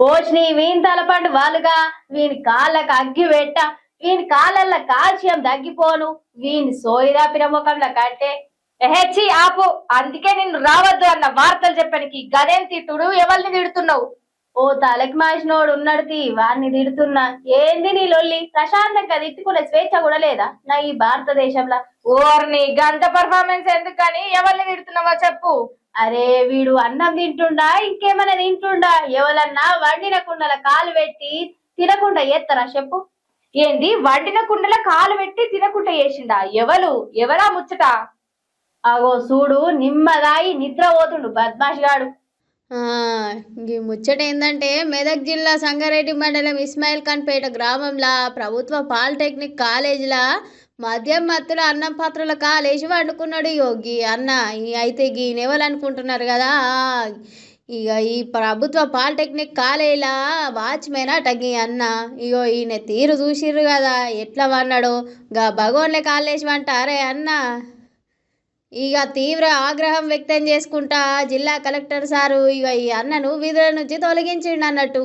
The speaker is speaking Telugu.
పోషిని వీని తలపండు వాలుగా వీని కాళ్ళకు అగ్గి పెట్ట వీని కాళ్ళల్లో కాల్షియం తగ్గిపోను వీని సోయిదాపిన ముఖంలో కంటే. ఎహెచ్చి ఆపు అందుకే నిన్ను రావద్దు అన్న వార్తలు చెప్పడానికి గదేం తిట్టుడు ఎవరిని తిడుతున్నావు? ఓ తలకి మాసినోడు ఉన్నాడు తీ వాడిని తిడుతున్నా. ఏంది నీ లొల్లి? ప్రశాంతంగా తిట్టుకునే స్వేచ్ఛ కూడా లేదా? నా ఈ భారతదేశంలో ఓర్ని గంత పర్ఫార్మెన్స్ ఎందుకని ఎవరిని తిడుతున్నావో చెప్పు. అరే వీడు అన్నం తింటుండా? ఇంకేమైనా తింటుండా? ఎవరన్నా వండిన కుండల కాలు పెట్టి తినకుండా చేస్తారా చెప్పు. ఏంది? వండిన కుండల కాలు పెట్టి తినకుండా చేసిండా? ఎవరు? ఎవరా ముచ్చట? అగో చూడు నిమ్మదాయి నిద్ర పోతుండు బద్మాష్ గాడు. ఈ ముచ్చట ఏంటంటే మెదక్ జిల్లా సంగారెడ్డి మండలం ఇస్మాయిల్ ఖాన్పేట గ్రామంలో ప్రభుత్వ పాలిటెక్నిక్ కాలేజీలో మద్యం మత్తుల అన్నం పాత్రల కాలేసి వండుకున్నాడు యోగి. అన్న అయితే ఈయనెవరు అనుకుంటున్నారు కదా ఇక ఈ ప్రభుత్వ పాలిటెక్నిక్ కాలేలా వాచ్మెన్ అటగి గీ అన్న. ఇగో ఈయన తీరు చూసిర్రు కదా ఎట్లా వన్నాడు. గా భగవాన్లే కాలేసి అంటారే అన్న. ఇక తీవ్ర ఆగ్రహం వ్యక్తం చేసుకుంటా జిల్లా కలెక్టర్ సారు ఇక ఈ అన్నను విధుల నుంచి తొలగించిండు అన్నట్టు